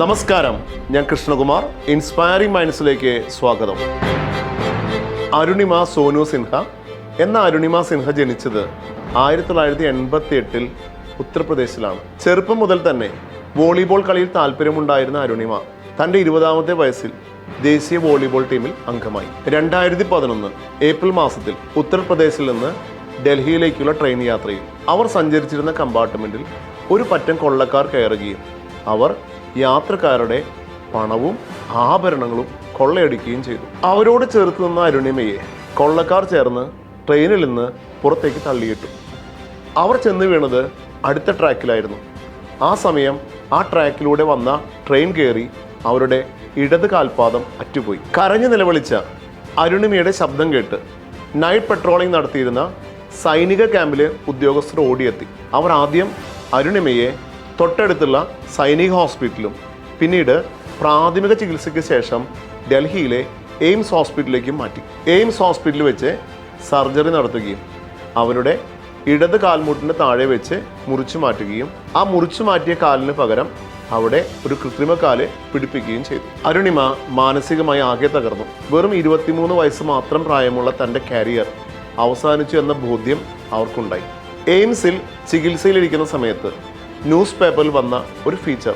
നമസ്കാരം. ഞാൻ കൃഷ്ണകുമാർ. ഇൻസ്പയറിംഗ് മൈൻഡ്സിലേക്ക് സ്വാഗതം. അരുണിമ സോനു സിൻഹ. എന്ന അരുണിമ സിൻഹ ജനിച്ചത് ആയിരത്തി തൊള്ളായിരത്തി എൺപത്തി എട്ടിൽ ഉത്തർപ്രദേശിലാണ്. ചെറുപ്പം മുതൽ തന്നെ വോളിബോൾ കളിയിൽ താല്പര്യമുണ്ടായിരുന്ന അരുണിമ തന്റെ ഇരുപതാമത്തെ വയസ്സിൽ ദേശീയ വോളിബോൾ ടീമിൽ അംഗമായി. രണ്ടായിരത്തി പതിനൊന്ന് ഏപ്രിൽ മാസത്തിൽ ഉത്തർപ്രദേശിൽ നിന്ന് ഡൽഹിയിലേക്കുള്ള ട്രെയിൻ യാത്രയിൽ അവർ സഞ്ചരിച്ചിരുന്ന കമ്പാർട്ട്മെന്റിൽ ഒരു പറ്റം കൊള്ളക്കാർ കയറുകയും അവർ യാത്രക്കാരുടെ പണവും ആഭരണങ്ങളും കൊള്ളയടിക്കുകയും ചെയ്തു. അവരോട് ചേർത്ത് നിന്ന അരുണിമയെ കൊള്ളക്കാർ ചേർന്ന് ട്രെയിനിൽ നിന്ന് പുറത്തേക്ക് തള്ളിയിട്ടു. അവർ ചെന്ന് വീണത് അടുത്ത ട്രാക്കിലായിരുന്നു. ആ സമയം ആ ട്രാക്കിലൂടെ വന്ന ട്രെയിൻ കയറി അവരുടെ ഇടത് കാൽപാദം അറ്റുപോയി. കരഞ്ഞു നിലവിളിച്ച അരുണിമയുടെ ശബ്ദം കേട്ട് നൈറ്റ് പെട്രോളിംഗ് നടത്തിയിരുന്ന സൈനിക ക്യാമ്പിലെ ഉദ്യോഗസ്ഥർ ഓടിയെത്തി. അവർ ആദ്യം അരുണിമയെ തൊട്ടടുത്തുള്ള സൈനിക ഹോസ്പിറ്റലും പിന്നീട് പ്രാഥമിക ചികിത്സയ്ക്ക് ശേഷം ഡൽഹിയിലെ എയിംസ് ഹോസ്പിറ്റലിലേക്കും മാറ്റി. എയിംസ് ഹോസ്പിറ്റലിൽ വെച്ച് സർജറി നടത്തുകയും അവരുടെ ഇടത് കാൽമുട്ടിന് താഴെ വെച്ച് മുറിച്ചു മാറ്റുകയും ആ മുറിച്ചു മാറ്റിയ കാലിന് പകരം അവിടെ ഒരു കൃത്രിമ കാൽ പിടിപ്പിക്കുകയും ചെയ്തു. അരുണിമ മാനസികമായി ആകെ തകർന്നു. വെറും ഇരുപത്തിമൂന്ന് വയസ്സ് മാത്രം പ്രായമുള്ള തന്റെ കരിയർ അവസാനിച്ചു എന്ന ബോധ്യം അവർക്കുണ്ടായി. എയിംസിൽ ചികിത്സയിലിരിക്കുന്ന സമയത്ത് ന്യൂസ് പേപ്പറിൽ വന്ന ഒരു ഫീച്ചർ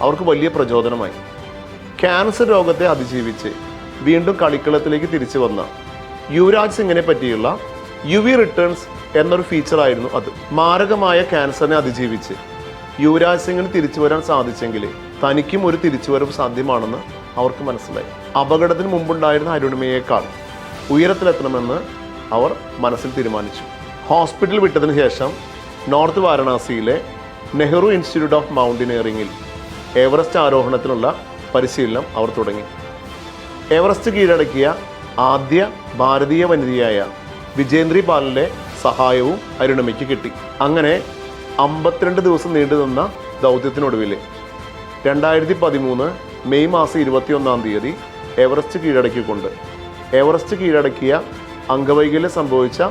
അവർക്ക് വലിയ പ്രചോദനമായി. ക്യാൻസർ രോഗത്തെ അതിജീവിച്ച് വീണ്ടും കളിക്കളത്തിലേക്ക് തിരിച്ചു വന്ന യുവരാജ് സിംഗിനെ പറ്റിയുള്ള യു വി റിട്ടേൺസ് എന്നൊരു ഫീച്ചറായിരുന്നു അത്. മാരകമായ ക്യാൻസറിനെ അതിജീവിച്ച് യുവരാജ് സിംഗിന് തിരിച്ചു വരാൻ സാധിച്ചെങ്കിൽ തനിക്കും ഒരു തിരിച്ചുവരവ് സാധ്യമാണെന്ന് അവർക്ക് മനസ്സിലായി. അപകടത്തിന് മുമ്പുണ്ടായിരുന്ന അരുണിമയേക്കാൾ ഉയരത്തിലെത്തണമെന്ന് അവർ മനസ്സിൽ തീരുമാനിച്ചു. ഹോസ്പിറ്റൽ വിട്ടതിന് ശേഷം നോർത്ത് വാരണാസിയിലെ നെഹ്റു ഇൻസ്റ്റിറ്റ്യൂട്ട് ഓഫ് മൗണ്ടനിയറിംഗിൽ എവറസ്റ്റ് ആരോഹണത്തിനുള്ള പരിശീലനം അവർ തുടങ്ങി. എവറസ്റ്റ് കീഴടക്കിയ ആദ്യ ഭാരതീയ വനിതയായ വിജേന്ദ്രി പാലിന്റെ സഹായവും അരുണമയ്ക്ക് കിട്ടി. അങ്ങനെ അമ്പത്തിരണ്ട് ദിവസം നീണ്ടുനിന്ന ദൗത്യത്തിനൊടുവിൽ രണ്ടായിരത്തി പതിമൂന്ന് മെയ് മാസം ഇരുപത്തിയൊന്നാം തീയതി എവറസ്റ്റ് കീഴടക്കിക്കൊണ്ട് എവറസ്റ്റ് കീഴടക്കിയ അംഗവൈകല്യം സംഭവിച്ച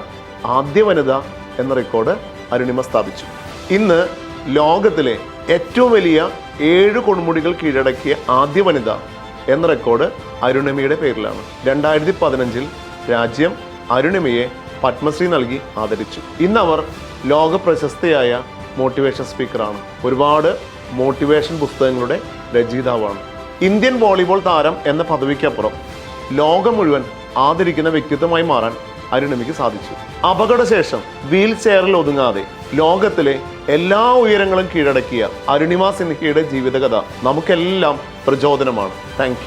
ആദ്യ വനിത എന്ന റെക്കോർഡ് അരുണിമ സ്ഥാപിച്ചു. ഇന്ന് ലോകത്തിലെ ഏറ്റവും വലിയ ഏഴ് കൊടുമുടികൾ കീഴടക്കിയ ആദ്യ വനിത എന്ന റെക്കോർഡ് അരുണിമയുടെ പേരിലാണ്. രണ്ടായിരത്തി പതിനഞ്ചിൽ രാജ്യം അരുണിമയെ പത്മശ്രീ നൽകി ആദരിച്ചു. ഇന്ന് അവർ ലോക പ്രശസ്തയായ മോട്ടിവേഷൻ സ്പീക്കറാണ്. ഒരുപാട് മോട്ടിവേഷൻ പുസ്തകങ്ങളുടെ രചയിതാവാണ്. ഇന്ത്യൻ വോളിബോൾ താരം എന്ന പദവിക്കപ്പുറം ലോകം മുഴുവൻ ആദരിക്കുന്ന വ്യക്തിത്വമായി മാറാൻ അരുണിമയ്ക്ക് സാധിച്ചു. അപകടശേഷം വീൽ ചെയറിൽ ഒതുങ്ങാതെ ലോകത്തിലെ എല്ലാ ഉയരങ്ങളും കീഴടക്കിയ അരുണിമ സിൻഹയുടെ ജീവിതകഥ നമുക്കെല്ലാം പ്രചോദനമാണ്. താങ്ക്